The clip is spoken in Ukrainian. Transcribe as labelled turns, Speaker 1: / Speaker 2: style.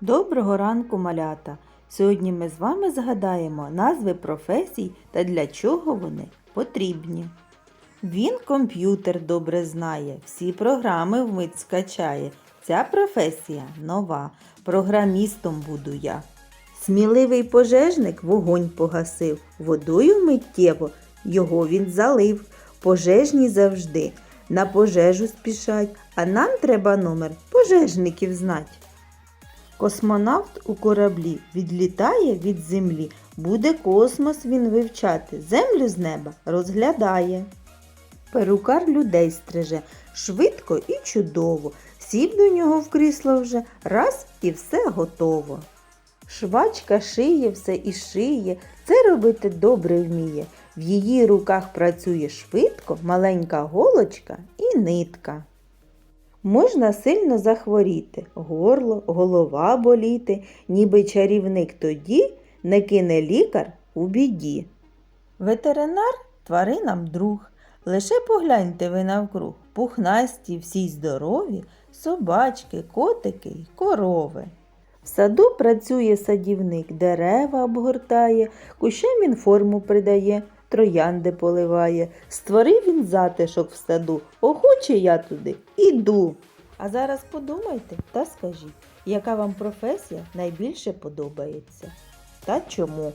Speaker 1: Доброго ранку, малята! Сьогодні ми з вами згадаємо назви професій та для чого вони потрібні. Він комп'ютер добре знає, всі програми вмить скачає. Ця професія нова, програмістом буду я. Сміливий пожежник вогонь погасив, водою миттєво його він залив. Пожежні завжди на пожежу спішать, а нам треба номер пожежників знать. Космонавт у кораблі відлітає від землі, буде космос він вивчати, землю з неба розглядає. Перукар людей стриже швидко і чудово, сів до нього в крісло вже раз і все готово. Швачка шиє все і шиє, це робити добре вміє. В її руках працює швидко маленька голочка і нитка. Можна сильно захворіти, горло, голова боліти, ніби чарівник тоді не кине лікар у біді. Ветеринар тваринам друг. Лише погляньте ви навкруг, пухнасті всі здорові, собачки, котики й корови. В саду працює садівник, дерева обгортає, кущам він форму придає, троянди поливає. Створив він затишок в саду, охоче я туди іду. А зараз подумайте та скажіть, яка вам професія найбільше подобається та чому?